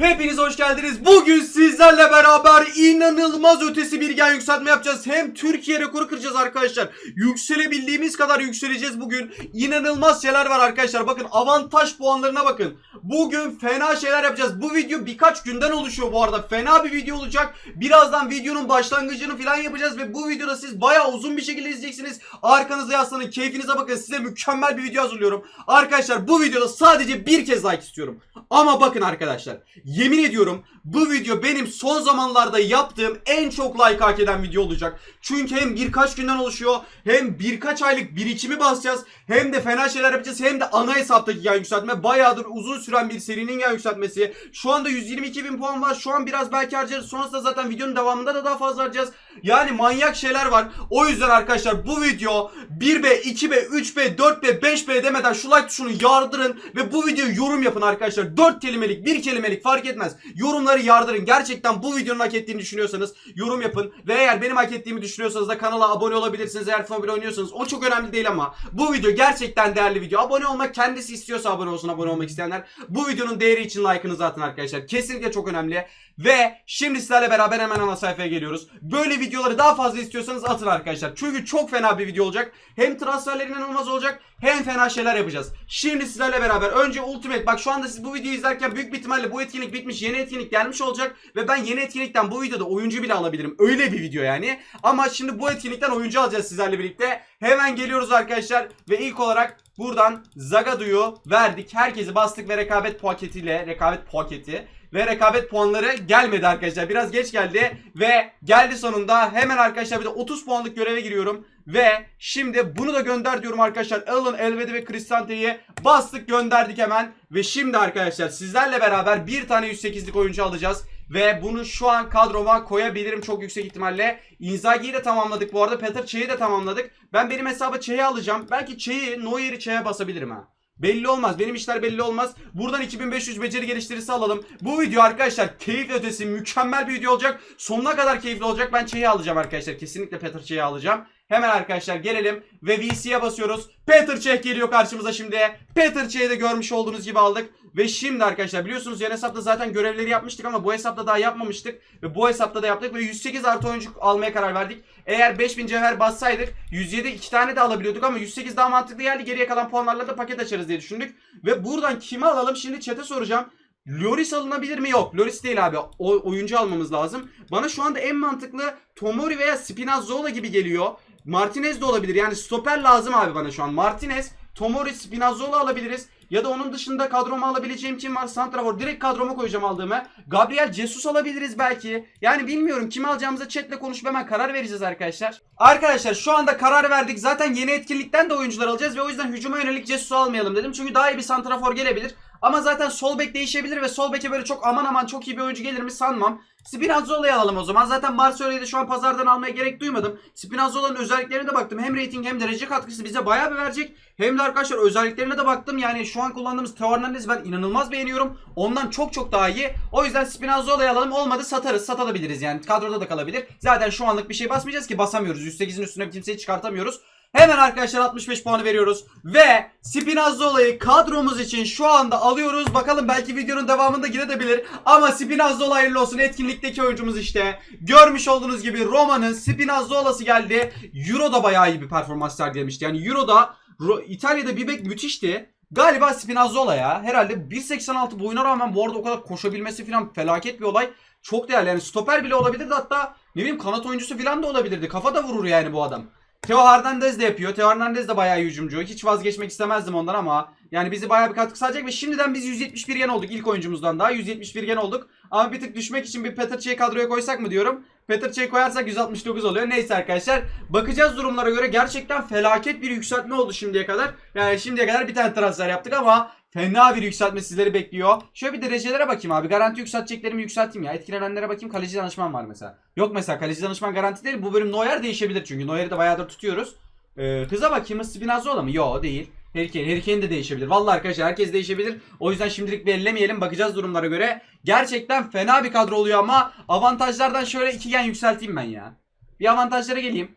Hepiniz hoş geldiniz. Bugün sizlerle beraber inanılmaz ötesi bir gen yükseltme yapacağız. Hem Türkiye rekoru kıracağız arkadaşlar. Yükselebildiğimiz kadar yükseleceğiz bugün. İnanılmaz şeyler var arkadaşlar. Bakın avantaj puanlarına bakın. Bugün fena şeyler yapacağız. Bu video birkaç günden oluşuyor bu arada. Fena bir video olacak. Birazdan videonun başlangıcını falan yapacağız ve bu videoda siz bayağı uzun bir şekilde izleyeceksiniz. Arkanıza yaslanın, keyfinize bakın. Size mükemmel bir video hazırlıyorum. Arkadaşlar bu videoda sadece bir kez like istiyorum. Ama bakın arkadaşlar. Yemin ediyorum bu video benim son zamanlarda yaptığım en çok like hak eden video olacak. Çünkü hem birkaç günden oluşuyor hem birkaç aylık birikimi basacağız hem de fena şeyler yapacağız hem de ana hesaptaki yan yükseltme bayağıdır uzun süren bir serinin yan yükseltmesi. Şu anda 122 bin puan var şu an biraz belki harcarız sonrasında zaten videonun devamında da daha fazla harcayacağız. Yani manyak şeyler var. O yüzden arkadaşlar bu video 1B, 2B, 3B, 4B, 5B demeden şu like tuşunu yardırın ve bu videoyu yorum yapın arkadaşlar. 4 kelimelik, 1 kelimelik fark etmez. Yorumları yardırın. Gerçekten bu videonun hak ettiğini düşünüyorsanız yorum yapın. Ve eğer benim hak ettiğimi düşünüyorsanız da kanala abone olabilirsiniz. Eğer Family oynuyorsanız o çok önemli değil ama bu video gerçekten değerli video. Abone olmak kendisi istiyorsa abone olsun abone olmak isteyenler. Bu videonun değeri için like'ınızı atın arkadaşlar. Kesinlikle çok önemli. Ve şimdi sizlerle beraber hemen ana sayfaya geliyoruz. Böyle videoları daha fazla istiyorsanız atın arkadaşlar. Çünkü çok fena bir video olacak. Hem transferler inanılmaz olacak hem fena şeyler yapacağız. Şimdi sizlerle beraber önce Ultimate bak şu anda siz bu videoyu izlerken büyük bir ihtimalle bu etkinlik bitmiş yeni etkinlik gelmiş olacak. Ve ben yeni etkinlikten bu videoda oyuncu bile alabilirim. Öyle bir video yani. Ama şimdi bu etkinlikten oyuncu alacağız sizlerle birlikte. Hemen geliyoruz arkadaşlar. Ve ilk olarak buradan Zagadu'yu verdik. Herkesi bastık ve rekabet paketiyle rekabet paketi ve rekabet puanları gelmedi arkadaşlar. Biraz geç geldi ve geldi sonunda. Hemen arkadaşlar bir de 30 puanlık göreve giriyorum. Ve şimdi bunu da gönder diyorum arkadaşlar. Alan, Elvedi ve Kristante'yi bastık gönderdik hemen. Ve şimdi arkadaşlar sizlerle beraber bir tane 108'lik oyuncu alacağız. Ve bunu şu an kadroma koyabilirim çok yüksek ihtimalle. Inzaghi'yi de tamamladık bu arada. Peter Çey'i de tamamladık. Ben benim hesaba Çey'i alacağım. Belki Çey'i, Neuer'i Çey'e basabilirim ha. Belli olmaz. Benim işler belli olmaz. Buradan 2500 beceri geliştirisi alalım. Bu video arkadaşlar keyif ötesi mükemmel bir video olacak. Sonuna kadar keyifli olacak. Ben Çey'i alacağım arkadaşlar. Kesinlikle Peter Çey'i alacağım. Hemen arkadaşlar gelelim ve VC'ye basıyoruz. Peter Çeh geliyor karşımıza şimdi. Peter Çeh'i de görmüş olduğunuz gibi aldık. Ve şimdi arkadaşlar biliyorsunuz yan hesapta zaten görevleri yapmıştık ama bu hesapta daha yapmamıştık. Ve bu hesapta da yaptık ve 108 artı oyuncu almaya karar verdik. Eğer 5000 cevher bassaydık 107 iki tane de alabiliyorduk ama 108 daha mantıklı geldi. Geriye kalan puanlarla da paket açarız diye düşündük. Ve buradan kimi alalım şimdi chat'e soracağım. Loris alınabilir mi? Yok. Loris değil abi. O, oyuncu almamız lazım. Bana şu anda en mantıklı Tomori veya Spinazzola gibi geliyor. Martinez de olabilir. Yani stoper lazım abi bana şu an. Martinez, Tomori, Spinazzola alabiliriz. Ya da onun dışında kadroma alabileceğim kim var? Santrafor. Direkt kadroma koyacağım aldığımı. Gabriel Jesus alabiliriz belki. Yani bilmiyorum. Kimi alacağımıza chatle konuşup hemen karar vereceğiz arkadaşlar. Arkadaşlar şu anda karar verdik. Zaten yeni etkinlikten de oyuncular alacağız. Ve o yüzden hücuma yönelik Jesus'u almayalım dedim. Çünkü daha iyi bir santrafor gelebilir. Ama zaten sol bek değişebilir ve sol beke böyle çok aman aman çok iyi bir oyuncu gelir mi sanmam. Spinazzola'yı alalım o zaman. Zaten Marcelo'yu da şu an pazardan almaya gerek duymadım. Spinazzola'nın özelliklerine de baktım. Hem rating hem derece katkısı bize bayağı bir verecek. Hem de arkadaşlar özelliklerine de baktım. Yani şu an kullandığımız Teo Hernandez'i ben inanılmaz beğeniyorum. Ondan çok çok daha iyi. O yüzden Spinazzola'yı alalım. Olmadı satarız. Satabiliriz yani. Kadroda da kalabilir. Zaten şu anlık bir şey basmayacağız ki basamıyoruz. 108'in üstüne kimseyi çıkartamıyoruz. Hemen arkadaşlar 65 puanı veriyoruz. Ve Spinazzola'yı kadromuz için şu anda alıyoruz. Bakalım belki videonun devamında gidebilir. Ama Spinazzola hayırlı olsun. Etkinlikteki oyuncumuz işte. Görmüş olduğunuz gibi Roma'nın Spinazzola'sı geldi. Euro'da bayağı iyi bir performans sergilemişti. Yani Euro'da Ro- İtalya'da bir bek müthişti. Galiba Spinazzola ya. Herhalde 1.86 boyuna rağmen bu arada o kadar koşabilmesi falan felaket bir olay. Çok değerli. Yani stoper bile olabilirdi hatta ne bileyim kanat oyuncusu falan da olabilirdi. Kafa da vurur yani bu adam. Theo Hernandez de yapıyor. Theo Hernandez de bayağı hücumcu. Hiç vazgeçmek istemezdim ondan ama yani bizi bayağı bir katkı sağlayacak ve şimdiden biz 171 gen olduk ilk oyuncumuzdan daha 171 gen olduk. Ama bir tık düşmek için bir Petr Cech'i kadroya koysak mı diyorum. Petr Cech'i koyarsak 169 oluyor. Neyse arkadaşlar bakacağız durumlara göre gerçekten felaket bir yükseltme oldu şimdiye kadar. Yani şimdiye kadar bir tane transfer yaptık ama Fena bir yükseltme sizleri bekliyor. Şöyle bir derecelere bakayım abi. Garanti yükselteceklerimi yükselteyim ya. Etkilenenlere bakayım. Kaleci danışman var mesela. Yok mesela kaleci danışman garanti değil. Bu bölüm Neuer değişebilir çünkü. Neuer'i de bayağıdır tutuyoruz. Ee, hıza bakayım. Spinazzola mı? Yok değil. Harry Kane de değişebilir. Vallahi arkadaşlar herkes değişebilir. O yüzden şimdilik bir ellemeyelim. Bakacağız durumlara göre. Gerçekten fena bir kadro oluyor ama avantajlardan şöyle iki gen yükselteyim ben ya. Bir avantajlara geleyim.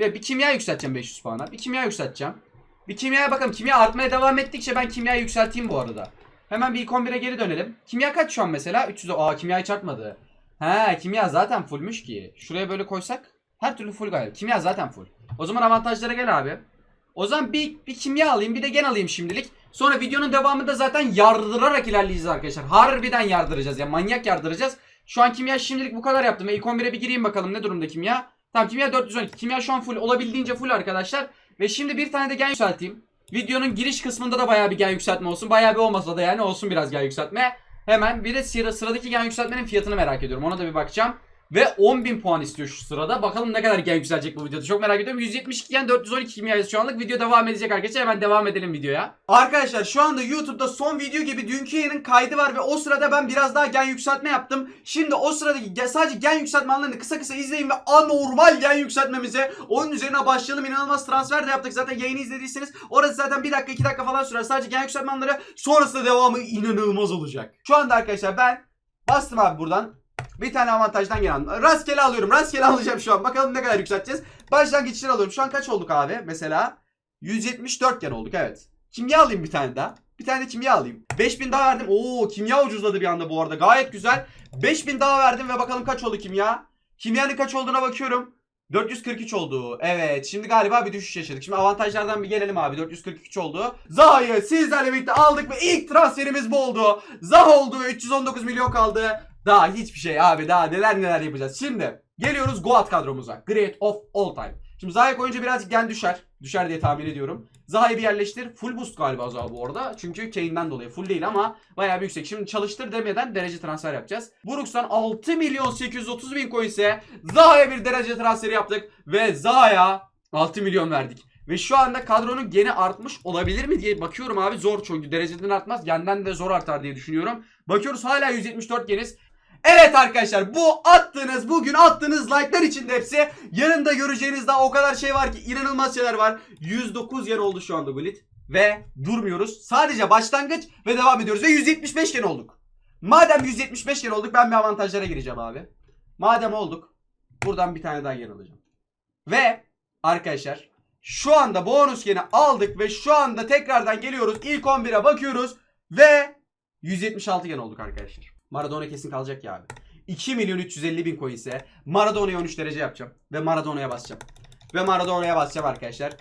Ve bir kimya yükselteceğim 500 puana. Bir kimya yükselteceğim. Bir kimyaya bakalım. Kimya artmaya devam ettikçe ben kimyayı yükselteyim bu arada. Hemen bir ilk 11'e geri dönelim. Kimya kaç şu an mesela? 300. Aa kimyayı çarpmadı. He kimya zaten fullmüş ki. Şuraya böyle koysak her türlü full galiba. Kimya zaten full. O zaman avantajlara gel abi. O zaman bir, bir kimya alayım bir de gen alayım şimdilik. Sonra videonun devamında zaten yardırarak ilerleyeceğiz arkadaşlar. Harbiden yardıracağız ya manyak yardıracağız. Şu an kimya şimdilik bu kadar yaptım. E, İlk 11'e bir gireyim bakalım ne durumda kimya. Tamam kimya 412. Kimya şu an full olabildiğince full arkadaşlar. Ve şimdi bir tane de gen yükselteyim. Videonun giriş kısmında da bayağı bir gen yükseltme olsun. Bayağı bir olmasa da yani olsun biraz gen yükseltme. Hemen bir de sıra, sıradaki gen yükseltmenin fiyatını merak ediyorum. Ona da bir bakacağım. Ve 10.000 puan istiyor şu sırada. Bakalım ne kadar gen yükselecek bu videoda. Çok merak ediyorum. 172 gen 412 kimyayız şu anlık. Video devam edecek arkadaşlar. Hemen devam edelim videoya. Arkadaşlar şu anda YouTube'da son video gibi dünkü yayının kaydı var ve o sırada ben biraz daha gen yükseltme yaptım. Şimdi o sıradaki sadece gen yükseltme anlarını kısa kısa izleyin ve anormal gen yükseltmemize onun üzerine başlayalım. İnanılmaz transfer de yaptık. Zaten yayını izlediyseniz orası zaten 1 dakika 2 dakika falan sürer. Sadece gen yükseltme anları sonrasında devamı inanılmaz olacak. Şu anda arkadaşlar ben bastım abi buradan. Bir tane avantajdan gelen. Rastgele alıyorum. Rastgele alacağım şu an. Bakalım ne kadar yükselteceğiz. Başlangıçları alıyorum. Şu an kaç olduk abi? Mesela 174 gen olduk evet. Kimya alayım bir tane daha. Bir tane de kimya alayım. 5000 daha verdim. Oo kimya ucuzladı bir anda bu arada. Gayet güzel. 5000 daha verdim ve bakalım kaç oldu kimya. Kimyanın kaç olduğuna bakıyorum. 443 oldu. Evet şimdi galiba bir düşüş yaşadık. Şimdi avantajlardan bir gelelim abi. 443 oldu. Zaha'yı sizlerle birlikte aldık ve ilk transferimiz bu oldu. Zaha oldu ve 319 milyon kaldı. Daha hiçbir şey abi daha neler neler yapacağız. Şimdi geliyoruz Goat kadromuza. Great of all time. Şimdi Zaha'ya koyunca birazcık gen düşer. Düşer diye tahmin ediyorum. Zaha'yı bir yerleştir. Full boost galiba Zaha bu arada. Çünkü Kane'den dolayı. Full değil ama bayağı bir yüksek. Şimdi çalıştır demeden derece transfer yapacağız. Brooks'tan 6 milyon 830 bin coins'e Zaha'ya bir derece transferi yaptık. Ve Zaha'ya 6 milyon verdik. Ve şu anda kadronun geni artmış olabilir mi diye bakıyorum abi. Zor çünkü dereceden artmaz. Genden de zor artar diye düşünüyorum. Bakıyoruz hala 174 geniz. Evet arkadaşlar bu attığınız bugün attığınız like'lar için de hepsi yanında göreceğiniz daha o kadar şey var ki inanılmaz şeyler var. 109 yen oldu şu anda Gullit ve durmuyoruz. Sadece başlangıç ve devam ediyoruz ve 175 yen olduk. Madem 175 yen olduk ben bir avantajlara gireceğim abi. Madem olduk buradan bir tane daha yen alacağım. Ve arkadaşlar şu anda bonus geni aldık ve şu anda tekrardan geliyoruz. İlk 11'e bakıyoruz ve 176 gen olduk arkadaşlar. Maradona kesin kalacak ya abi. 2 milyon 350 bin coin ise Maradona'ya 13 derece yapacağım. Ve Maradona'ya basacağım. Ve Maradona'ya basacağım arkadaşlar.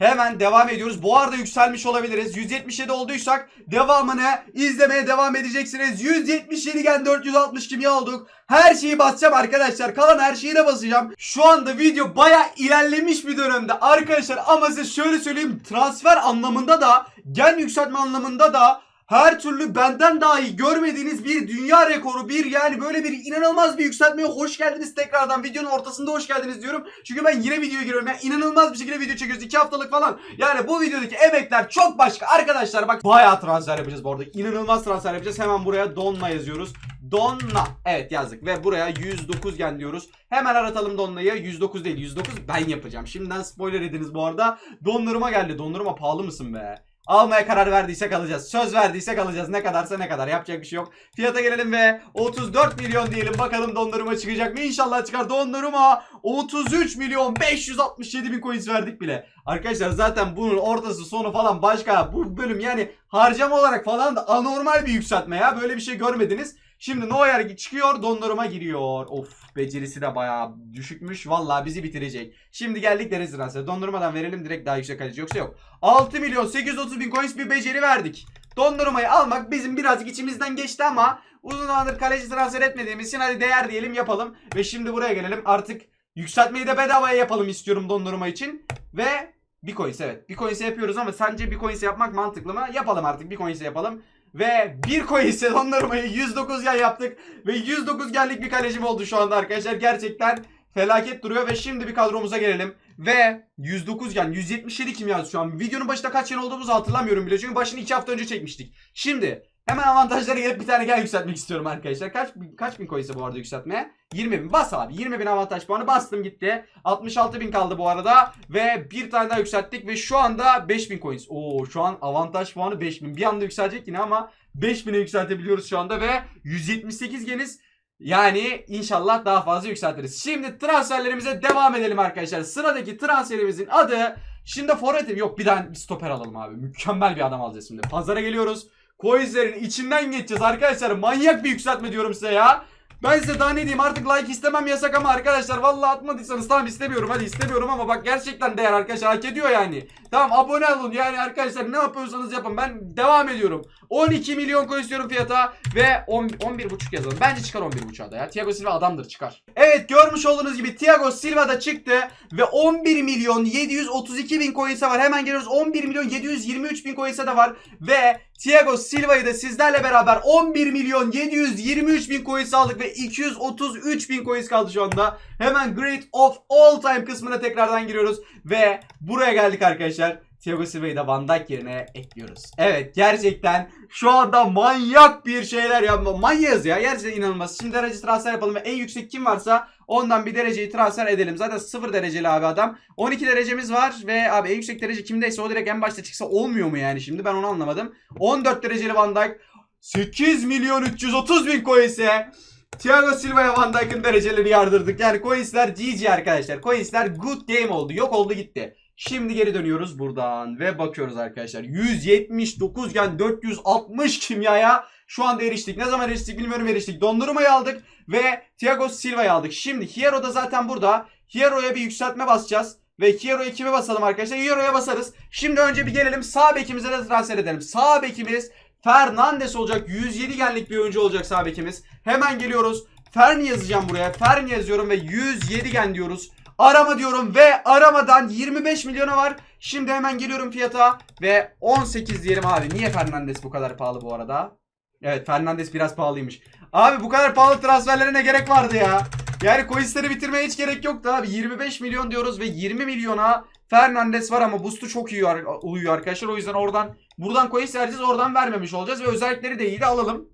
Hemen devam ediyoruz. Bu arada yükselmiş olabiliriz. 177 olduysak devamını izlemeye devam edeceksiniz. 177 gen 460 kimya olduk. Her şeyi basacağım arkadaşlar. Kalan her şeyi de basacağım. Şu anda video baya ilerlemiş bir dönemde arkadaşlar. Ama size şöyle söyleyeyim. Transfer anlamında da gen yükseltme anlamında da her türlü benden daha iyi görmediğiniz bir dünya rekoru bir yani böyle bir inanılmaz bir yükseltmeye hoş geldiniz tekrardan videonun ortasında hoş geldiniz diyorum. Çünkü ben yine videoya giriyorum yani inanılmaz bir şekilde video çekiyoruz 2 haftalık falan. Yani bu videodaki emekler çok başka arkadaşlar bak bayağı transfer yapacağız bu arada inanılmaz transfer yapacağız hemen buraya Donna yazıyoruz. Donna evet yazdık ve buraya 109 gen diyoruz. Hemen aratalım Donna'yı 109 değil 109 ben yapacağım. Şimdiden spoiler ediniz bu arada. Dondurma geldi dondurma pahalı mısın be? Almaya karar verdiysek alacağız. Söz verdiysek alacağız. Ne kadarsa ne kadar. Yapacak bir şey yok. Fiyata gelelim ve 34 milyon diyelim. Bakalım dondurma çıkacak mı? İnşallah çıkar. Dondurma 33 milyon 567 bin coins verdik bile. Arkadaşlar zaten bunun ortası sonu falan başka. Bu bölüm yani harcama olarak falan da anormal bir yükseltme ya. Böyle bir şey görmediniz. Şimdi Neuer çıkıyor dondurma giriyor. Of becerisi de bayağı düşükmüş. Vallahi bizi bitirecek. Şimdi geldik deniz transferi. Dondurmadan verelim direkt daha yüksek kaleci yoksa yok. 6 milyon 830 bin coins bir beceri verdik. Dondurmayı almak bizim birazcık içimizden geçti ama uzun zamandır kaleci transfer etmediğimiz için hadi değer diyelim yapalım. Ve şimdi buraya gelelim artık yükseltmeyi de bedavaya yapalım istiyorum dondurma için. Ve bir coins evet. Bir coins yapıyoruz ama sence bir coins yapmak mantıklı mı? Yapalım artık bir coins yapalım. Ve bir coins'e dondurmayı 109 gen yaptık. Ve 109 genlik bir kalecim oldu şu anda arkadaşlar. Gerçekten felaket duruyor ve şimdi bir kadromuza gelelim. Ve 109 gen 177 kimya şu an. Videonun başında kaç gen olduğumuzu hatırlamıyorum bile. Çünkü başını 2 hafta önce çekmiştik. Şimdi hemen avantajlara gelip bir tane gen yükseltmek istiyorum arkadaşlar. Kaç, kaç bin coins'e bu arada yükseltmeye? 20 bin. Bas abi. 20 bin avantaj puanı bastım gitti. 66 bin kaldı bu arada. Ve bir tane daha yükselttik ve şu anda 5 bin coins. Oo şu an avantaj puanı 5 bin. Bir anda yükselecek yine ama 5000'e yükseltebiliyoruz şu anda ve 178 geniz yani inşallah daha fazla yükseltiriz. Şimdi transferlerimize devam edelim arkadaşlar. Sıradaki transferimizin adı şimdi forvet yok bir tane bir stoper alalım abi. Mükemmel bir adam alacağız şimdi. Pazara geliyoruz. Coinslerin içinden geçeceğiz arkadaşlar. Manyak bir yükseltme diyorum size ya. Ben size daha ne diyeyim artık like istemem yasak ama arkadaşlar vallahi atmadıysanız tamam istemiyorum hadi istemiyorum ama bak gerçekten değer arkadaşlar hak ediyor yani. Tamam abone olun yani arkadaşlar ne yapıyorsanız yapın ben devam ediyorum. 12 milyon koy istiyorum fiyata ve 10, 11.5 yazalım. Bence çıkar 11.5'a da ya. Thiago Silva adamdır çıkar. Evet görmüş olduğunuz gibi Thiago Silva da çıktı ve 11 milyon 732 bin coins'e var. Hemen geliyoruz 11 milyon 723 bin coins'e de var ve Thiago Silva'yı da sizlerle beraber 11 milyon 723 bin coins aldık ve 233 bin coins kaldı şu anda. Hemen Great of All Time kısmına tekrardan giriyoruz ve buraya geldik arkadaşlar. Thiago Silva'yı da Van Dijk yerine ekliyoruz. Evet gerçekten şu anda manyak bir şeyler ya. Manyağız ya. Gerçekten inanılmaz. Şimdi derece transfer yapalım ve en yüksek kim varsa ondan bir dereceyi transfer edelim. Zaten 0 dereceli abi adam. 12 derecemiz var ve abi en yüksek derece kimdeyse o direkt en başta çıksa olmuyor mu yani şimdi ben onu anlamadım. 14 dereceli Van Dijk 8 milyon 330 bin coins'e Thiago Silva'ya Van Dijk'ın dereceleri yardırdık. Yani coins'ler GG arkadaşlar. Coins'ler good game oldu. Yok oldu gitti. Şimdi geri dönüyoruz buradan ve bakıyoruz arkadaşlar. 179 gen 460 kimyaya şu anda eriştik. Ne zaman eriştik bilmiyorum eriştik. Dondurmayı aldık ve Thiago Silva'yı aldık. Şimdi Hierro da zaten burada. Hierro'ya bir yükseltme basacağız. Ve Hierro'ya kime basalım arkadaşlar? Hierro'ya basarız. Şimdi önce bir gelelim sağ bekimize de transfer edelim. Sağ bekimiz Fernandes olacak. 107 genlik bir oyuncu olacak sağ bekimiz. Hemen geliyoruz. Ferni yazacağım buraya. Ferni yazıyorum ve 107 gen diyoruz. Arama diyorum ve aramadan 25 milyona var. Şimdi hemen geliyorum fiyata ve 18 diyelim abi. Niye Fernandes bu kadar pahalı bu arada? Evet Fernandes biraz pahalıymış. Abi bu kadar pahalı transferlere ne gerek vardı ya? Yani coinsleri bitirmeye hiç gerek yoktu abi. 25 milyon diyoruz ve 20 milyona Fernandes var ama boost'u çok iyi uyuyor arkadaşlar. O yüzden oradan buradan coins vereceğiz oradan vermemiş olacağız ve özellikleri de iyi de alalım.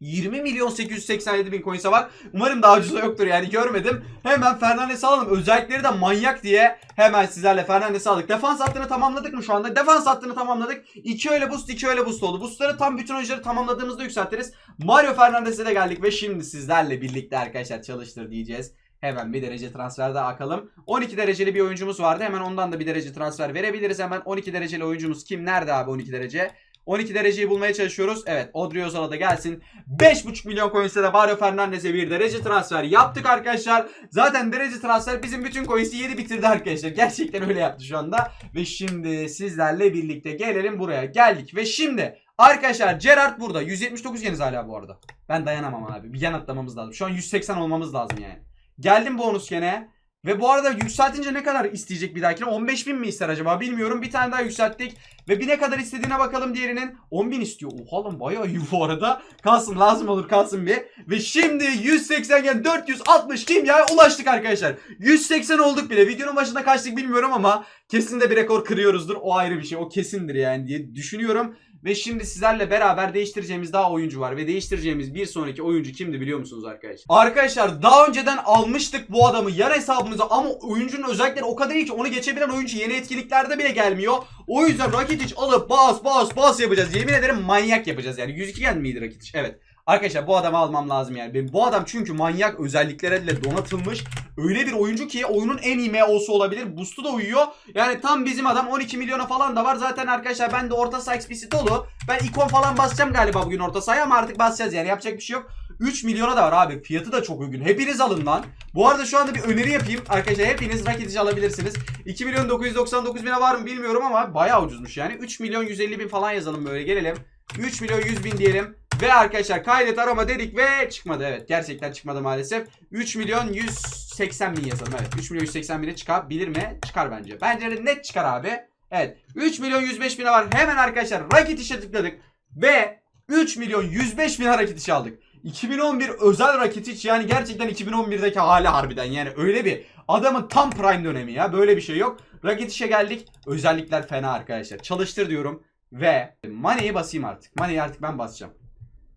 20 milyon 887 bin coins'e var. Umarım daha ucuza yoktur yani görmedim. Hemen Fernandes'i alalım. Özellikleri de manyak diye hemen sizlerle Fernandes'i aldık. Defans hattını tamamladık mı şu anda? Defans hattını tamamladık. 2 öyle boost 2 öyle boost oldu. Boostları tam bütün oyuncuları tamamladığımızda yükseltiriz. Mario Fernandes'e de geldik ve şimdi sizlerle birlikte arkadaşlar çalıştır diyeceğiz. Hemen bir derece transfer daha akalım. 12 dereceli bir oyuncumuz vardı. Hemen ondan da bir derece transfer verebiliriz. Hemen 12 dereceli oyuncumuz kim? Nerede abi 12 derece? 12 dereceyi bulmaya çalışıyoruz. Evet Odriozal'a da gelsin. 5.5 milyon coins'e de Mario Fernandes'e bir derece transfer yaptık arkadaşlar. Zaten derece transfer bizim bütün coins'i yedi bitirdi arkadaşlar. Gerçekten öyle yaptı şu anda. Ve şimdi sizlerle birlikte gelelim buraya. Geldik ve şimdi arkadaşlar Gerard burada. 179 yeniz hala bu arada. Ben dayanamam abi. Bir yan atlamamız lazım. Şu an 180 olmamız lazım yani. Geldim bonus gene. Ve bu arada yükseltince ne kadar isteyecek bir dahakine? 15 bin mi ister acaba bilmiyorum. Bir tane daha yükselttik. Ve bir ne kadar istediğine bakalım diğerinin. 10 bin istiyor. Oha lan bayağı iyi bu arada. Kalsın lazım olur kalsın bir. Ve şimdi 180 gen 460 kimyaya ulaştık arkadaşlar. 180 olduk bile. Videonun başında kaçtık bilmiyorum ama kesin de bir rekor kırıyoruzdur. O ayrı bir şey. O kesindir yani diye düşünüyorum. Ve şimdi sizlerle beraber değiştireceğimiz daha oyuncu var. Ve değiştireceğimiz bir sonraki oyuncu kimdi biliyor musunuz arkadaşlar? Arkadaşlar daha önceden almıştık bu adamı yan hesabımıza ama oyuncunun özellikleri o kadar iyi ki onu geçebilen oyuncu yeni etkinliklerde bile gelmiyor. O yüzden Rakitic alıp bas bas bas yapacağız. Yemin ederim manyak yapacağız yani. 102 gen miydi Rakitic? Evet. Arkadaşlar bu adamı almam lazım yani. Bu adam çünkü manyak özelliklerle donatılmış. Öyle bir oyuncu ki oyunun en iyi MO'su olabilir. Boost'u da uyuyor. Yani tam bizim adam 12 milyona falan da var. Zaten arkadaşlar ben de orta saha explicit dolu. Ben ikon falan basacağım galiba bugün orta sahaya ama artık basacağız yani. Yapacak bir şey yok. 3 milyona da var abi. Fiyatı da çok uygun. Hepiniz alın lan. Bu arada şu anda bir öneri yapayım. Arkadaşlar hepiniz Rakitic alabilirsiniz. 2 milyon 999 bine var mı bilmiyorum ama bayağı ucuzmuş yani. 3 milyon 150 bin falan yazalım böyle gelelim. 3 milyon 100 bin diyelim. Ve arkadaşlar kaydet arama dedik ve çıkmadı evet. Gerçekten çıkmadı maalesef. 3 milyon 180 bin yazalım evet. 3 milyon 180 bine çıkabilir mi? Çıkar bence. Bence de net çıkar abi. Evet. 3 milyon 105 bine var. Hemen arkadaşlar Rakit işe tıkladık. Ve 3 milyon 105 bin hareket işi aldık. 2011 özel Rakitic yani gerçekten 2011'deki hali harbiden yani öyle bir adamın tam prime dönemi ya böyle bir şey yok. Rakitic'e geldik özellikler fena arkadaşlar çalıştır diyorum ve Mane'yi basayım artık Mane'yi artık ben basacağım.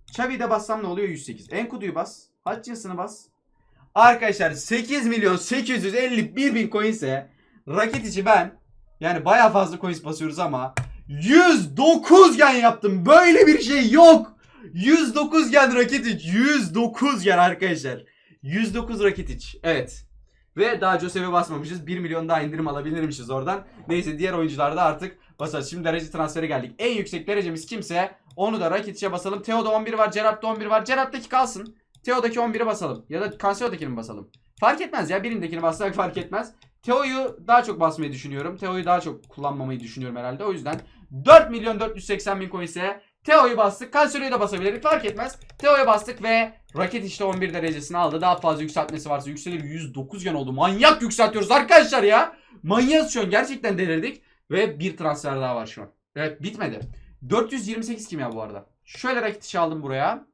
Xavi'yi de bassam ne oluyor? 108 Enkudu'yu bas. Hutchinson'ı bas. Arkadaşlar 8 milyon 851 bin coins'e Rakitic'i ben yani baya fazla coins basıyoruz ama 109 gen yaptım. Böyle bir şey yok. 109 gen Rakitic 109 gen arkadaşlar. 109 Rakitic evet. Ve daha Josef'e basmamışız. 1 milyon daha indirim alabilirmişiz oradan. Neyse diğer oyuncularda artık basarız. Şimdi derece transferi geldik. En yüksek derecemiz kimse onu da Rakit'e basalım. Teo'da 11 var. Gerard'da 11 var. Gerard'daki kalsın. Teo'daki 11'e basalım. Ya da Cancelo'dakini basalım? Fark etmez ya. Birindekini bassak fark etmez. Teo'yu daha çok basmayı düşünüyorum. Teo'yu daha çok kullanmamayı düşünüyorum herhalde. O yüzden 4 milyon 480 bin coin ise Teo'yu bastık. Cancelo'yu da basabilirdik. Fark etmez. Teo'ya bastık ve Raket işte 11 derecesini aldı. Daha fazla yükseltmesi varsa yükselir. 109 gen oldu. Manyak yükseltiyoruz arkadaşlar ya. Manyağız şu an. Gerçekten delirdik. Ve bir transfer daha var şu an. Evet bitmedi. 428 kimya bu arada. Şöyle raket işi aldım buraya.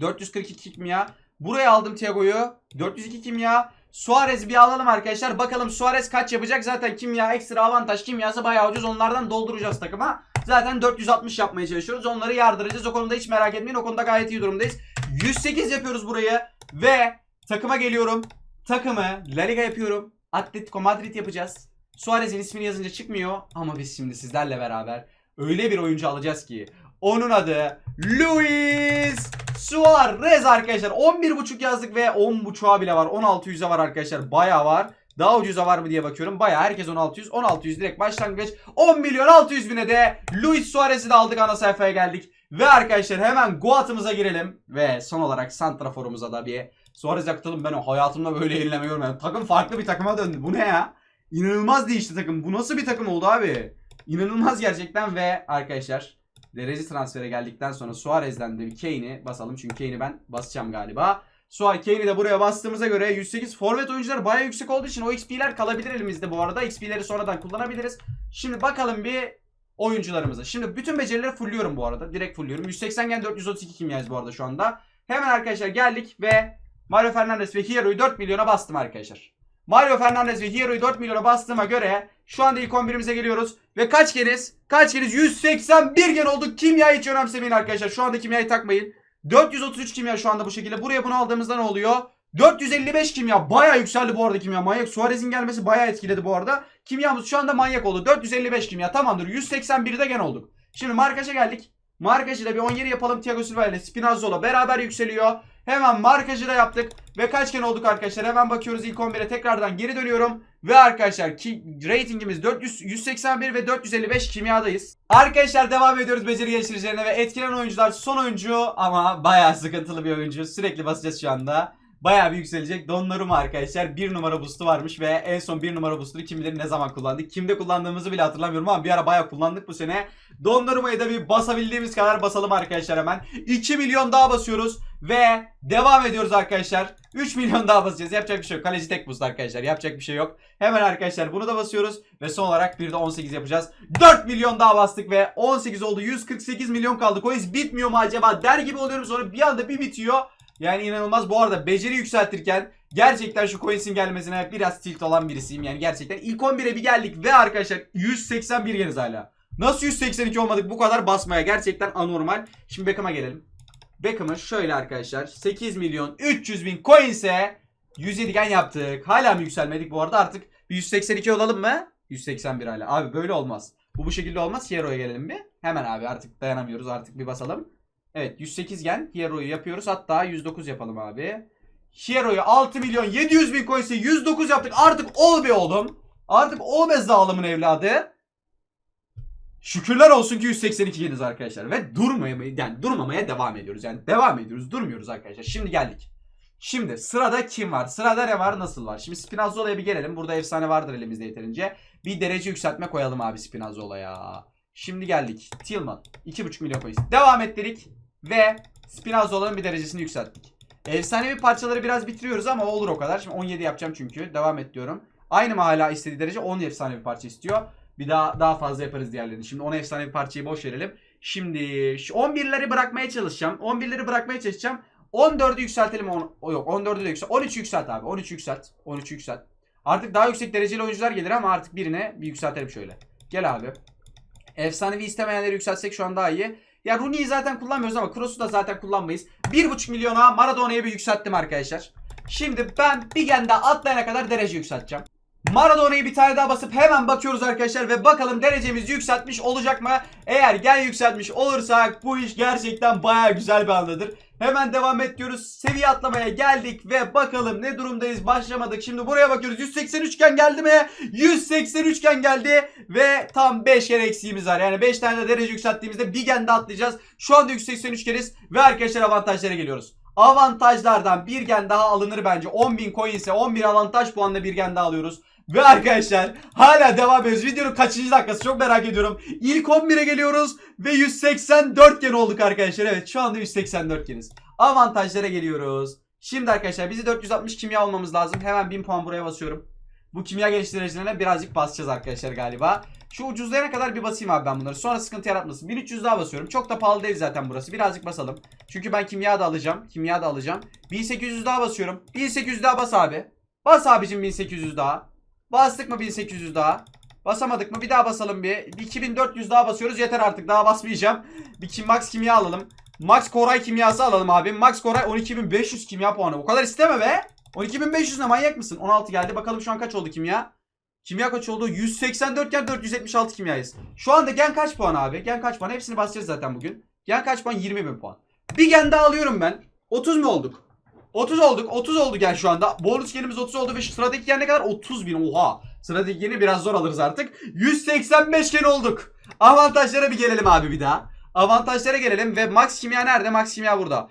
442 kimya. Buraya aldım Thiago'yu. 402 kimya. Suarez'i bir alalım arkadaşlar. Bakalım Suarez kaç yapacak. Zaten kimya ekstra avantaj. Kimyası bayağı ucuz. Onlardan dolduracağız takıma. Zaten 460 yapmaya çalışıyoruz. Onları yardıracağız. O konuda hiç merak etmeyin. O konuda gayet iyi durumdayız. 108 yapıyoruz burayı. Ve takıma geliyorum. Takımı La Liga yapıyorum. Atletico Madrid yapacağız. Suarez'in ismini yazınca çıkmıyor. Ama biz şimdi sizlerle beraber öyle bir oyuncu alacağız ki. Onun adı Luis Suarez arkadaşlar. 11.5 yazdık ve 10.5'a bile var. 1600'e var arkadaşlar. Bayağı var. Daha ucuza var mı diye bakıyorum. Bayağı herkes 1600. 1600 direkt başlangıç. 10 milyon 600 bine de Luis Suarez'i de aldık ana sayfaya geldik. Ve arkadaşlar hemen Goat'ımıza girelim. Ve son olarak Santrafor'umuza da bir Suarez akıtalım. Ben o hayatımda böyle yenileme görmedim. Takım farklı bir takıma döndü. Bu ne ya? İnanılmaz değişti takım. Bu nasıl bir takım oldu abi? İnanılmaz gerçekten ve arkadaşlar derece transfere geldikten sonra Suarez'den de bir Kane'i basalım. Çünkü Kane'i ben basacağım galiba. Suarez Kane'i de buraya bastığımıza göre 108 forvet oyuncuları bayağı yüksek olduğu için o XP'ler kalabilir elimizde bu arada. XP'leri sonradan kullanabiliriz. Şimdi bakalım bir oyuncularımıza. Şimdi bütün becerileri fullüyorum bu arada. Direkt fullüyorum. 180 gen 432 kimyayız bu arada şu anda. Hemen arkadaşlar geldik ve Mario Fernandes ve Hiero'yu 4 milyona bastım arkadaşlar. Mario Fernandes ve Hiero'yu 4 milyona bastığıma göre şu anda ilk 11'imize geliyoruz. Ve kaç keriz? Kaç keriz? 181 gen olduk. Kimyayı hiç önemsemeyin arkadaşlar. Şu anda kimyayı takmayın. 433 kimya şu anda bu şekilde. Buraya bunu aldığımızda ne oluyor? 455 kimya. Bayağı yükseldi bu arada kimya. Manyak. Suarez'in gelmesi bayağı etkiledi bu arada. Kimyamız şu anda manyak oldu. 455 kimya. Tamamdır. 181'de gen olduk. Şimdi markaja geldik. Markajı da bir 17 yapalım. Thiago Silva ile Spinazzola beraber yükseliyor. Hemen markajı da yaptık. Ve kaç gen olduk arkadaşlar? Hemen bakıyoruz ilk 11'e tekrardan geri dönüyorum. Ve arkadaşlar ki ratingimiz 400, 181 ve 455 kimyadayız. Arkadaşlar devam ediyoruz beceri geliştiricilerine ve etkilen oyuncular son oyuncu ama bayağı sıkıntılı bir oyuncu. Sürekli basacağız şu anda. Bayağı bir yükselecek. Donnarumma arkadaşlar bir numara boost'u varmış ve en son bir numara boost'unu kim bilir ne zaman kullandık. Kimde kullandığımızı bile hatırlamıyorum ama bir ara bayağı kullandık bu sene. Donnarumma'yı da bir basabildiğimiz kadar basalım arkadaşlar hemen. 2 milyon daha basıyoruz ve devam ediyoruz arkadaşlar. 3 milyon daha basacağız. Yapacak bir şey yok. Kaleci tek boost arkadaşlar. Yapacak bir şey yok. Hemen arkadaşlar bunu da basıyoruz ve son olarak bir de 18 yapacağız. 4 milyon daha bastık ve 18 oldu. 148 milyon kaldı. Coins bitmiyor mu acaba der gibi oluyorum sonra bir anda bir bitiyor. Yani inanılmaz. Bu arada beceri yükseltirken gerçekten şu coins'in gelmesine biraz tilt olan birisiyim. Yani gerçekten ilk 11'e bir geldik ve arkadaşlar 181 geniz hala. Nasıl 182 olmadık bu kadar basmaya gerçekten anormal. Şimdi Beckham'a gelelim. Beckham'ı şöyle arkadaşlar 8 milyon 300 bin coins'e 107 gen yaptık. Hala mı yükselmedik bu arada artık 182 olalım mı? 181 hala. Abi böyle olmaz. Bu bu şekilde olmaz. Hiero'ya gelelim bir. Hemen abi artık dayanamıyoruz artık bir basalım. Evet 108 gen Hiero'yu yapıyoruz. Hatta 109 yapalım abi. Hiero'yu 6 milyon 700 bin coins'e 109 yaptık. Artık ol be oğlum. Artık ol be zalimin evladı. Şükürler olsun ki 182 geniz arkadaşlar. Ve durmaya, yani durmamaya devam ediyoruz. Yani devam ediyoruz. Durmuyoruz arkadaşlar. Şimdi geldik. Şimdi sırada kim var? Sırada ne var? Nasıl var? Şimdi Spinazzola'ya bir gelelim. Burada efsane vardır elimizde yeterince. Bir derece yükseltme koyalım abi Spinazzola'ya. Şimdi geldik. Tillman. 2,5 milyon coins. Devam ettik. Ve Spinazzola'nın bir derecesini yükselttik. Efsanevi parçaları biraz bitiriyoruz ama olur o kadar. Şimdi 17 yapacağım çünkü. Devam et diyorum. Aynı mı hala istediği derece 10 efsanevi parça istiyor. Bir daha daha fazla yaparız diğerlerini. Şimdi 10 efsanevi parçayı boş verelim. Şimdi şu 11'leri bırakmaya çalışacağım. 11'leri bırakmaya çalışacağım. 14'ü yükseltelim. On, o yok 14'ü de yükselt. 13 yükselt abi. 13 yükselt. 13 yükselt. Artık daha yüksek dereceli oyuncular gelir ama artık birine bir yükseltelim şöyle. Gel abi. Efsanevi istemeyenleri yükseltsek şu an daha iyi. Ya Rooney'i zaten kullanmıyoruz ama Kroos'u da zaten kullanmayız. 1.5 milyona Maradona'yı bir yükselttim arkadaşlar. Şimdi ben bir gen daha atlayana kadar derece yükselteceğim. Maradona'yı bir tane daha basıp hemen bakıyoruz arkadaşlar ve bakalım derecemizi yükseltmiş olacak mı? Eğer gen yükseltmiş olursak bu iş gerçekten baya güzel bir andadır. Hemen devam et diyoruz. Seviye atlamaya geldik ve bakalım ne durumdayız. Başlamadık. Şimdi buraya bakıyoruz. 183 gen geldi mi? 183 gen geldi ve tam 5 kere eksiğimiz var. Yani 5 tane de derece yükselttiğimizde bir gen de atlayacağız. Şu anda 183 keriz ve arkadaşlar avantajlara geliyoruz. Avantajlardan bir gen daha alınır bence. 10.000 coin ise 11 avantaj puanla bir gen daha alıyoruz. Ve arkadaşlar hala devam ediyoruz. Videonun kaçıncı dakikası çok merak ediyorum. İlk 11'e geliyoruz ve 184 gen olduk arkadaşlar. Evet şu anda 184 geniz. Avantajlara geliyoruz. Şimdi arkadaşlar bizi 460 kimya olmamız lazım. Hemen 1000 puan buraya basıyorum. Bu kimya geliştiricilerine birazcık basacağız arkadaşlar galiba. Şu ucuzlayana kadar bir basayım abi ben bunları. Sonra sıkıntı yaratmasın. 1300 daha basıyorum. Çok da pahalı değil zaten burası. Birazcık basalım. Çünkü ben kimya da alacağım. Kimya da alacağım. 1800 daha basıyorum. 1800 daha bas abi. Bas abicim 1800 daha. Bastık mı 1800 daha? Basamadık mı? Bir daha basalım bir. 2400 daha basıyoruz. Yeter artık. Daha basmayacağım. Bir kim Max kimya alalım. Max Koray kimyası alalım abi. Max Koray 12500 kimya puanı. O kadar isteme be. 12500 ne manyak mısın? 16 geldi. Bakalım şu an kaç oldu kimya? Kimya kaç oldu? 184 gen 476 kimyayız. Şu anda gen kaç puan abi? Gen kaç puan? Hepsini basacağız zaten bugün. Gen kaç puan? 20 bin puan. Bir gen daha alıyorum ben. 30 mu olduk? 30 olduk. 30 oldu gen şu anda. Bonus genimiz 30 oldu ve sıradaki gen ne kadar? 30 bin. Oha. Sıradaki geni biraz zor alırız artık. 185 gen olduk. Avantajlara bir gelelim abi bir daha. Avantajlara gelelim ve max kimya nerede? Max kimya burada.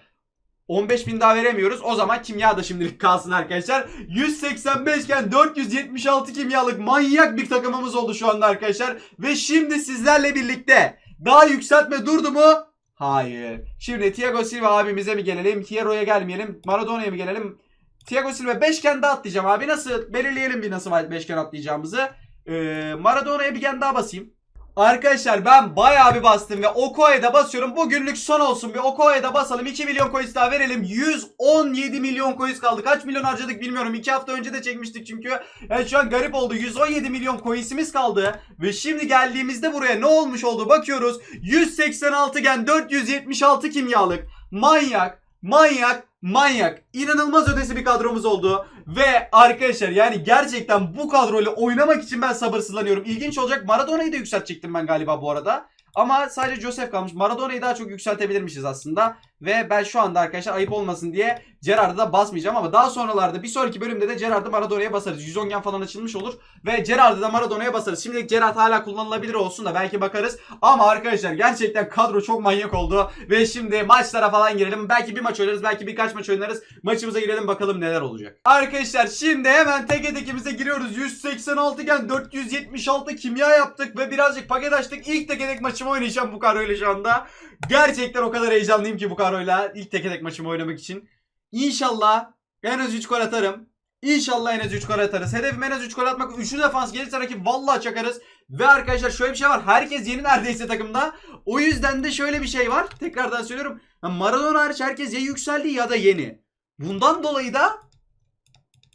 15 bin daha veremiyoruz. O zaman kimya da şimdilik kalsın arkadaşlar. 185 iken 476 kimyalık manyak bir takımımız oldu şu anda arkadaşlar. Ve şimdi sizlerle birlikte daha yükseltme durdu mu? Hayır. Şimdi Thiago Silva abimize mi gelelim? Thierry'e gelmeyelim. Maradona'ya mı gelelim? Thiago Silva 5 gen daha atlayacağım abi. Nasıl? Belirleyelim bir nasıl 5 gen atlayacağımızı. Ee, Maradona'ya bir gen daha basayım. Arkadaşlar ben bayağı bir bastım ve Okoye'de da basıyorum. Bugünlük son olsun bir Okoye'de da basalım. 2 milyon coins daha verelim. 117 milyon coins kaldı. Kaç milyon harcadık bilmiyorum. 2 hafta önce de çekmiştik çünkü. Yani şu an garip oldu. 117 milyon coinsimiz kaldı. Ve şimdi geldiğimizde buraya ne olmuş oldu bakıyoruz. 186 gen 476 kimyalık. Manyak. Manyak. Manyak. İnanılmaz ötesi bir kadromuz oldu. Ve arkadaşlar yani gerçekten bu kadroyla oynamak için ben sabırsızlanıyorum. İlginç olacak. Maradona'yı da yükseltecektim ben galiba bu arada. Ama sadece Joseph kalmış. Maradona'yı daha çok yükseltebilirmişiz aslında. Ve ben şu anda arkadaşlar ayıp olmasın diye Gerard'a da basmayacağım ama daha sonralarda bir sonraki bölümde de Gerard'ı Maradona'ya basarız. 110 gen falan açılmış olur ve Gerard'ı da Maradona'ya basarız. Şimdilik Gerard hala kullanılabilir olsun da belki bakarız. Ama arkadaşlar gerçekten kadro çok manyak oldu ve şimdi maçlara falan girelim. Belki bir maç oynarız, belki birkaç maç oynarız. Maçımıza girelim bakalım neler olacak. Arkadaşlar şimdi hemen tek tekimize giriyoruz. 186 gen 476 kimya yaptık ve birazcık paket açtık. İlk tek maçımı oynayacağım bu kadroyla şu anda. Gerçekten o kadar heyecanlıyım ki bu kadroyla ilk tek tek maçımı oynamak için. İnşallah en az 3 gol atarım. İnşallah en az 3 gol atarız. Hedefim en az 3 gol atmak. Üçlü defans gelirse rakip vallahi çakarız. Ve arkadaşlar şöyle bir şey var. Herkes yeni neredeyse takımda. O yüzden de şöyle bir şey var. Tekrardan söylüyorum. Maradona hariç herkes ya yükseldi ya da yeni. Bundan dolayı da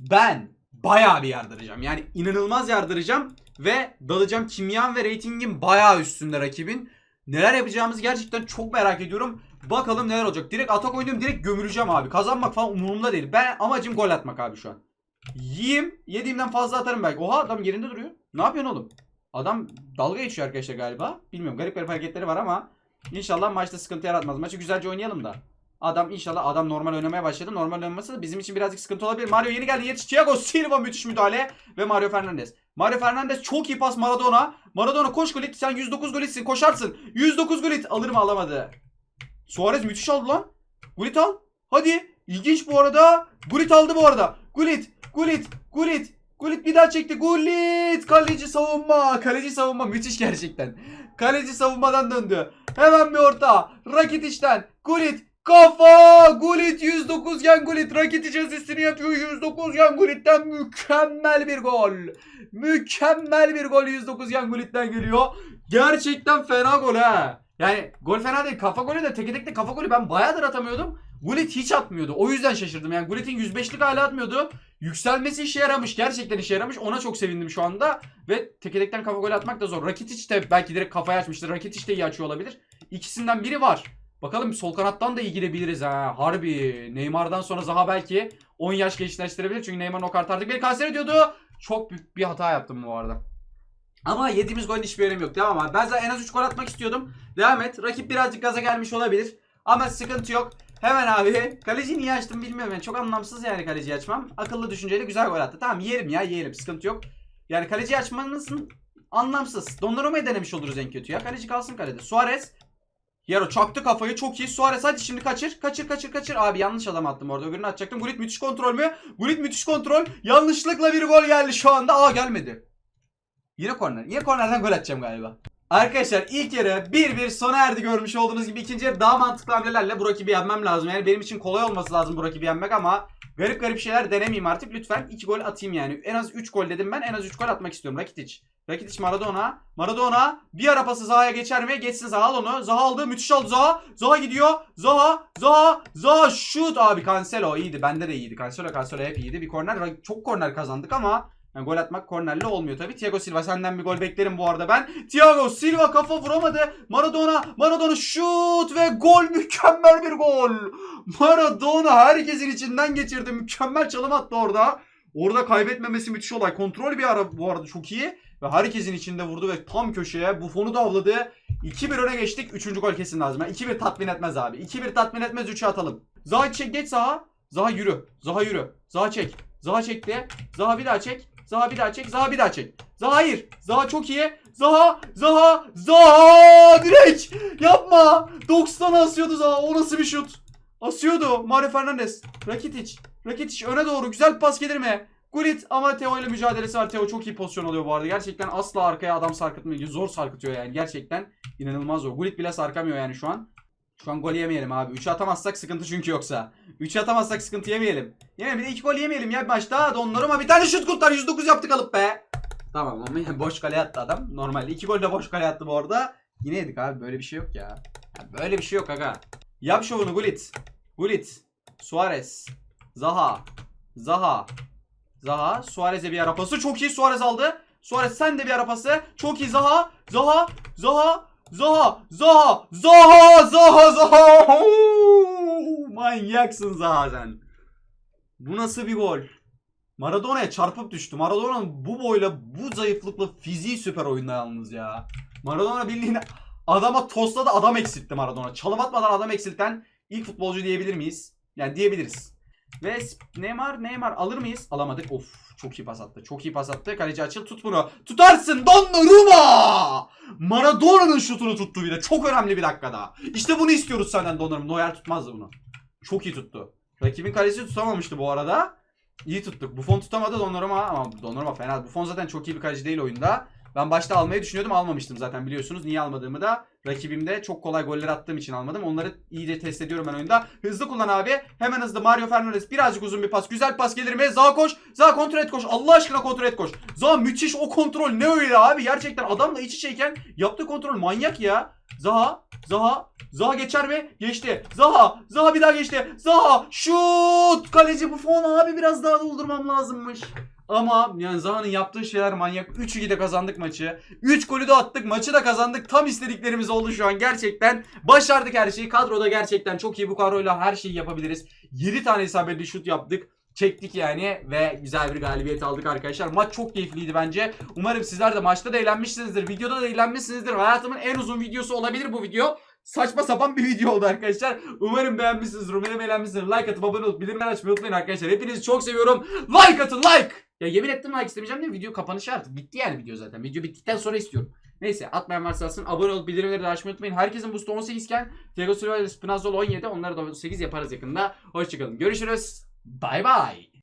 ben bayağı bir yardıracağım. Yani inanılmaz yardıracağım. Ve dalacağım kimyam ve reytingim bayağı üstünde rakibin. Neler yapacağımızı gerçekten çok merak ediyorum. Bakalım neler olacak. Direkt atak oynuyorum direkt gömüleceğim abi. Kazanmak falan umurumda değil. Ben amacım gol atmak abi şu an. Yiyeyim. Yediğimden fazla atarım belki. Oha adam yerinde duruyor. Ne yapıyorsun oğlum? Adam dalga geçiyor arkadaşlar galiba. Bilmiyorum garip garip hareketleri var ama inşallah maçta sıkıntı yaratmaz. Maçı güzelce oynayalım da. Adam inşallah adam normal oynamaya başladı. Normal oynaması bizim için birazcık sıkıntı olabilir. Mario yeni geldi. Yetiş Thiago Silva müthiş müdahale ve Mario Fernandez. Mario Fernandez çok iyi pas Maradona. Maradona koş Gullit sen 109 Gullit'sin koşarsın. 109 Gullit alır mı alamadı. Suarez müthiş aldı lan. Gullit al. Hadi. İlginç bu arada. Gullit aldı bu arada. Gullit. Gullit. Gullit. Gullit bir daha çekti. Gullit. Kaleci savunma. Kaleci savunma müthiş gerçekten. Kaleci savunmadan döndü. Hemen bir orta. Rakitic'ten. Gullit. Kafa! Gullit 109 gen Gullit. Rakitic asistini yapıyor. 109 gen Gullit'ten mükemmel bir gol. Mükemmel bir gol 109 gen Gullit'ten geliyor. Gerçekten fena gol ha. Yani gol fena değil. Kafa golü de teke tekte kafa golü ben bayağıdır atamıyordum. Gullit hiç atmıyordu. O yüzden şaşırdım. Yani Gullit'in 105'lik hala atmıyordu. Yükselmesi işe yaramış. Gerçekten işe yaramış. Ona çok sevindim şu anda. Ve teke tekten kafa golü atmak da zor. Rakitic de belki direkt kafaya açmıştır. Rakitic de iyi açıyor olabilir. İkisinden biri var. Bakalım sol kanattan da iyi ha. Harbi. Neymar'dan sonra Zaha belki 10 yaş gençleştirebilir. Çünkü Neymar'ın o kart artık bir kanser ediyordu. Çok büyük bir hata yaptım bu arada. Ama yediğimiz golün hiçbir önemi yok. Devam abi. Ben zaten en az 3 gol atmak istiyordum. Devam et. Rakip birazcık gaza gelmiş olabilir. Ama sıkıntı yok. Hemen abi. Kaleci niye açtım bilmiyorum. Yani çok anlamsız yani kaleci açmam. Akıllı düşünceyle güzel gol attı. Tamam yiyelim ya yiyelim. Sıkıntı yok. Yani kaleci açmanızın anlamsız. Donnarumma'yı denemiş oluruz en kötü ya. Kaleci kalsın kalede. Suarez. Yaro çaktı kafayı çok iyi. Suarez hadi şimdi kaçır. Kaçır kaçır kaçır. Abi yanlış adam attım orada. Öbürünü atacaktım. Gullit müthiş kontrol mü? Gullit müthiş kontrol. Yanlışlıkla bir gol geldi şu anda. Aa gelmedi. Yine korner. Yine kornerden gol atacağım galiba. Arkadaşlar ilk yarı 1-1 sona erdi görmüş olduğunuz gibi ikinci yarı daha mantıklı hamlelerle bu rakibi yenmem lazım. Yani benim için kolay olması lazım bu rakibi yenmek ama garip garip şeyler denemeyeyim artık. Lütfen 2 gol atayım yani. En az 3 gol dedim ben. En az 3 gol atmak istiyorum. Rakitic. Rakitic Maradona. Maradona. Bir ara pası Zaha'ya geçer mi? Geçsin Zaha al onu. Zaha aldı. Müthiş aldı Zaha. Zaha gidiyor. Zaha. Zaha. Zaha. Şut. Abi Cancelo iyiydi. Bende de iyiydi. Cancelo Cancelo hep iyiydi. Bir korner. Çok korner kazandık ama yani gol atmak kornerle olmuyor tabii. Thiago Silva senden bir gol beklerim bu arada ben. Thiago Silva kafa vuramadı. Maradona, Maradona şut ve gol mükemmel bir gol. Maradona herkesin içinden geçirdi. Mükemmel çalım attı orada. Orada kaybetmemesi müthiş olay. Kontrol bir ara bu arada çok iyi. Ve herkesin içinde vurdu ve tam köşeye Buffon'u da avladı. 2-1 öne geçtik. 3. gol kesin lazım. Yani 2-1 tatmin etmez abi. 2-1 tatmin etmez 3'e atalım. Zaha çek geç Zaha. Zaha yürü. Zaha yürü. Zaha çek. Zaha çekti. Zaha bir daha çek. Zaha bir daha çek. Zaha bir daha çek. Zaha hayır. Zaha çok iyi. Zaha. Zaha. Zaha. Direkt. Yapma. 90'a asıyordu Zaha. O nasıl bir şut? Asıyordu. Mario Fernandez. Rakitic. Rakitic öne doğru. Güzel pas gelir mi? Gullit ama Theo ile mücadelesi var. Theo çok iyi pozisyon alıyor bu arada. Gerçekten asla arkaya adam sarkıtmıyor. Zor sarkıtıyor yani. Gerçekten inanılmaz zor. Gullit bile sarkamıyor yani şu an. Şu an gol yemeyelim abi. 3'ü atamazsak sıkıntı çünkü yoksa. 3'ü atamazsak sıkıntı yemeyelim. Yemeyelim. Bir de 2 gol yemeyelim ya bir maçta. Donnarumma bir tane şut kurtar. 109 yaptık alıp be. Tamam ama yani boş kale attı adam. Normalde 2 gol de boş kale attı bu arada. Yine yedik abi. Böyle bir şey yok ya. ya böyle bir şey yok aga. Yap şovunu Gullit. Gullit. Suarez. Zaha. Zaha. Zaha. Suarez'e bir ara pası. Çok iyi. Suarez aldı. Suarez sen de bir ara pası. Çok iyi. Zaha. Zaha. Zaha. Zaha. Zaha. Zaha. Zaha. Zaha. Manyaksın Zaha sen. Bu nasıl bir gol? Maradona'ya çarpıp düştü. Maradona'nın bu boyla, bu zayıflıkla fiziği süper oyunda yalnız ya. Maradona bildiğin adama tosladı adam eksiltti Maradona. Çalım atmadan adam eksilten ilk futbolcu diyebilir miyiz? Yani diyebiliriz. Ve Neymar, Neymar alır mıyız? Alamadık. Of çok iyi pas attı. Çok iyi pas attı. Kaleci açıl tut bunu. Tutarsın Donnarumma! Maradona'nın şutunu tuttu bir de. Çok önemli bir dakikada. İşte bunu istiyoruz senden Donnarumma. Neuer tutmazdı bunu. Çok iyi tuttu. Rakibin kalesi tutamamıştı bu arada. İyi tuttuk. Buffon tutamadı Donnarumma ama Donnarumma fena. Buffon zaten çok iyi bir kaleci değil oyunda. Ben başta almayı düşünüyordum almamıştım zaten biliyorsunuz. Niye almadığımı da rakibimde çok kolay goller attığım için almadım. Onları iyice test ediyorum ben oyunda. Hızlı kullan abi. Hemen hızlı Mario Fernandes birazcık uzun bir pas. Güzel pas gelir mi? Zaha koş. Zaha kontrol et koş. Allah aşkına kontrol et koş. Zaha müthiş o kontrol ne öyle abi. Gerçekten adamla iç içeyken yaptığı kontrol manyak ya. Zaha. Zaha. Zaha geçer mi? Geçti. Zaha. Zaha bir daha geçti. Zaha. Şut. Kaleci Buffon abi biraz daha doldurmam lazımmış. Ama yani Zaha'nın yaptığı şeyler manyak. 3-2'de kazandık maçı. 3 golü de attık. Maçı da kazandık. Tam istediklerimiz oldu şu an. Gerçekten başardık her şeyi. Kadroda gerçekten çok iyi. Bu kadroyla her şeyi yapabiliriz. 7 tane isabetli şut yaptık. Çektik yani ve güzel bir galibiyet aldık arkadaşlar. Maç çok keyifliydi bence. Umarım sizler de maçta da eğlenmişsinizdir. Videoda da eğlenmişsinizdir. Hayatımın en uzun videosu olabilir bu video. Saçma sapan bir video oldu arkadaşlar. Umarım beğenmişsinizdir. Umarım eğlenmişsinizdir. Like atıp abone olup bildirimleri açmayı unutmayın arkadaşlar. Hepinizi çok seviyorum. Like atın like. Ya yemin ettim like istemeyeceğim de video kapanışı artık. Bitti yani video zaten. Video bittikten sonra istiyorum. Neyse atmayan varsa atsın. Abone olup bildirimleri de açmayı unutmayın. Herkesin boost'u 18 iken Thiago Silva ile Spinazzola 17. Onları da 18 yaparız yakında. Hoşçakalın. Görüşürüz. Bay bay.